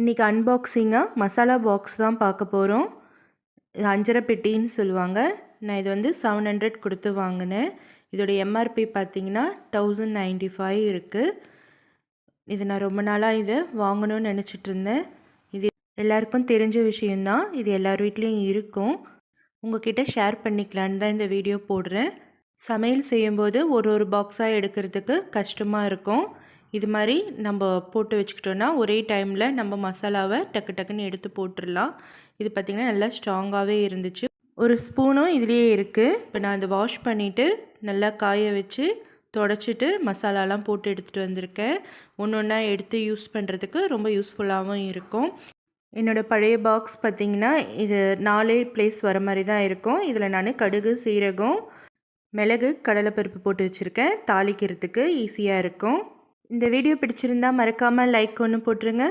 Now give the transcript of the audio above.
இன்றைக்கி அன்பாக்சிங்காக மசாலா பாக்ஸ் தான் பார்க்க போகிறோம் இது அஞ்சரை பெட்டின்னு சொல்லுவாங்க. நான் இது வந்து செவன் ஹண்ட்ரட் கொடுத்து வாங்கினேன். இதோட எம்ஆர்பி பார்த்தீங்கன்னா தௌசண்ட் நைன்டி ஃபைவ் இருக்குது இது நான் ரொம்ப நாளாக இதை வாங்கணும்னு நினச்சிட்டு இருந்தேன். இது எல்லாருக்கும் தெரிஞ்ச விஷயந்தான் இது எல்லார் வீட்லேயும் இருக்கும். உங்ககிட்ட ஷேர் பண்ணிக்கலான்னு தான் இந்த வீடியோ போடுறேன். சமையல் செய்யும்போது ஒரு ஒரு பாக்ஸாக எடுக்கிறதுக்கு கஷ்டமாக இருக்கும். இது மாதிரி நம்ம போட்டு வச்சுக்கிட்டோன்னா ஒரே டைமில் நம்ம மசாலாவை டக்கு டக்குன்னு எடுத்து போட்டுடலாம். இது பார்த்திங்கன்னா நல்லா ஸ்ட்ராங்காகவே இருந்துச்சு. ஒரு ஸ்பூனும் இதுலேயே இருக்குது இப்போ நான் அதை வாஷ் பண்ணிவிட்டு நல்லா காய வச்சு தொடச்சிட்டு மசாலாலாம் போட்டு எடுத்துகிட்டு வந்திருக்கேன். ஒன்று ஒன்றா எடுத்து யூஸ் பண்ணுறதுக்கு ரொம்ப யூஸ்ஃபுல்லாகவும் இருக்கும். என்னோடய பழைய பாக்ஸ் பார்த்திங்கன்னா இது நாலே பிளேஸ் வர மாதிரி தான் இருக்கும். இதில் நான் கடுகு சீரகம் மிளகு கடலைப்பருப்பு போட்டு வச்சுருக்கேன். தாளிக்கிறதுக்கு ஈஸியாக இருக்கும். இந்த வீடியோ பிடிச்சிருந்தா மறக்காமல் லைக் ஒன்று போட்டுருங்க.